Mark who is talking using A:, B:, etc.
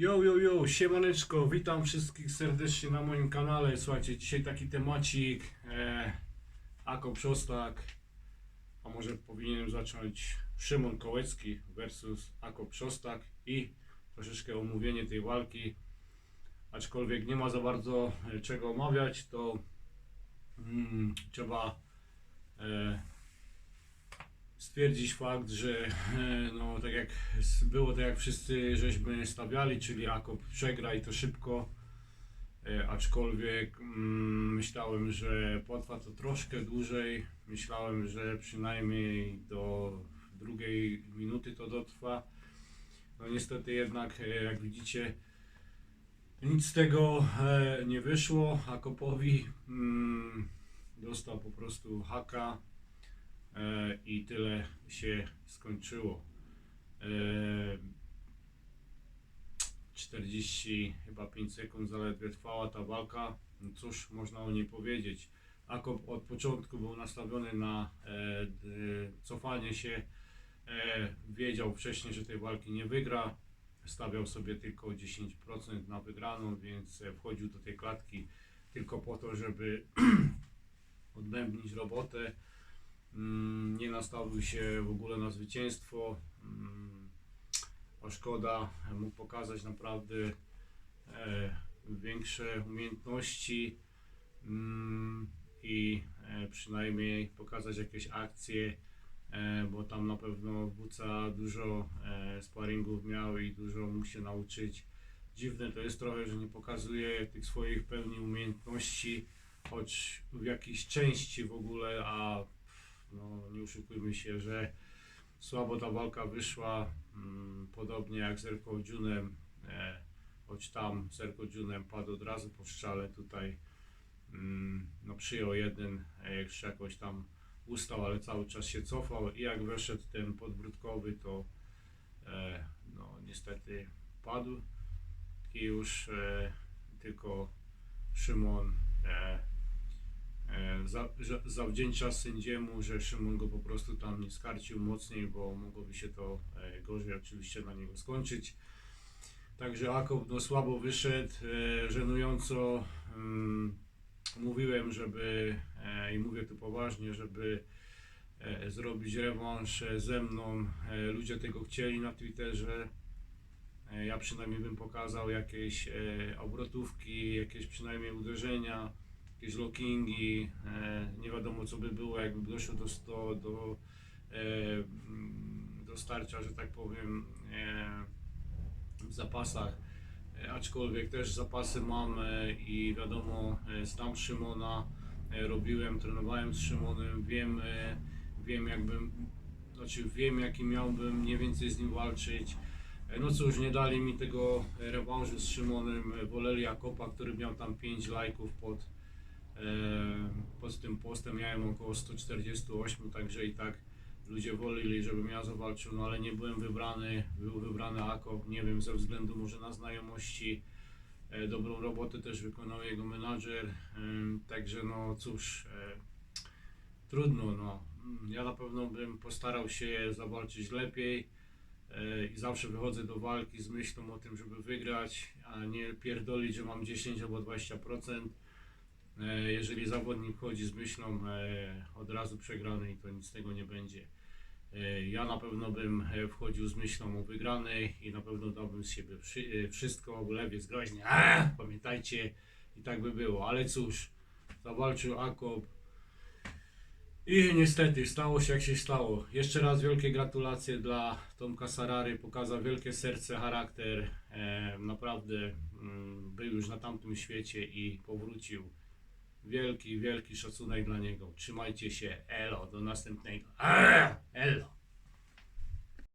A: Yo, yo, yo, siemaneczko, witam wszystkich serdecznie na moim kanale. Słuchajcie, dzisiaj taki temacik, e, Ako Przostak, a może powinienem zacząć Szymon Kołecki versus Ako Przostak i troszeczkę omówienie tej walki. Aczkolwiek nie ma za bardzo e, czego omawiać, to mm, trzeba e, stwierdzić fakt, że e, no tak jak było, tak jak wszyscy żeśmy stawiali, czyli Akop przegra i to szybko, e, aczkolwiek mm, myślałem, że potrwa to troszkę dłużej, myślałem, że przynajmniej do drugiej minuty to dotrwa. No niestety jednak, e, jak widzicie, nic z tego nie wyszło. Akopowi mm, dostał po prostu haka i tyle się skończyło. E, 40 chyba 5 sekund zaledwie trwała ta walka. No cóż można o niej powiedzieć. Akop od początku był nastawiony na e, cofanie się. E, wiedział wcześniej, że tej walki nie wygra. Stawiał sobie tylko 10% na wygraną, więc e, wchodził do tej klatki tylko po to, żeby odbębnić robotę. Mm, nie nastawił się w ogóle na zwycięstwo. Mm, A szkoda, mógł pokazać naprawdę e, większe umiejętności mm, i e, przynajmniej pokazać jakieś akcje, e, bo tam na pewno Buca dużo e, sparingów miał i dużo mógł się nauczyć. Dziwne to jest trochę, że nie pokazuje tych swoich pełni umiejętności, choć w jakiejś części w ogóle, a no, nie oszukujmy się, że słabo ta walka wyszła, mm, podobnie jak z Erką Dziunem, e, choć tam z Erką Dziunem padł od razu po strzale, tutaj mm, no, przyjął jeden, e, jeszcze jakoś tam ustał, ale cały czas się cofał i jak weszedł ten podbródkowy, to e, no, niestety padł. I już tylko Szymon za, za, zawdzięcza sędziemu, że Szymon go po prostu tam nie skarcił mocniej, bo mogłoby się to e, gorzej oczywiście na niego skończyć. Także Akop no, słabo wyszedł, e, żenująco mm, mówiłem, żeby e, i mówię tu poważnie, żeby e, zrobić rewanż e, ze mną. E, ludzie tego chcieli na Twitterze. E, Ja przynajmniej bym pokazał jakieś e, obrotówki, jakieś przynajmniej uderzenia, jakieś lockingi. E, nie wiadomo co by było, jakby doszło do, sto, do, e, mm, do starcia, że tak powiem, e, w zapasach. Aczkolwiek też zapasy mam i wiadomo, znam Szymona, robiłem, trenowałem z Szymonem, wiem, wiem jakbym, znaczy wiem jaki miałbym mniej więcej z nim walczyć. No cóż, nie dali mi tego rewanżu z Szymonem, woleli Jakopa, który miał tam 5 lajków pod, pod tym postem, miałem około 148, także i tak ludzie woleli, żebym ja zawalczył, no ale nie byłem wybrany, był wybrany Akop, nie wiem, ze względu może na znajomości, e, dobrą robotę też wykonał jego menadżer, także no cóż, e, trudno, no. Ja na pewno bym postarał się zawalczyć lepiej e, i zawsze wychodzę do walki z myślą o tym, żeby wygrać, a nie pierdolić, że mam 10 albo 20%. E, Jeżeli zawodnik chodzi z myślą e, od razu przegranej, to nic z tego nie będzie. E, Ja na pewno bym wchodził z myślą o wygranej i na pewno dałbym z siebie wszy- wszystko, lewie zgroźnie, a, pamiętajcie, i tak by było. Ale cóż, zawalczył Akop i niestety stało się jak się stało. Jeszcze raz wielkie gratulacje dla Tomka Sarary, pokazał wielkie serce, charakter, naprawdę mm, był już na tamtym świecie i powrócił. Wielki, wielki szacunek dla niego. Trzymajcie się, elo, do następnego. Elo!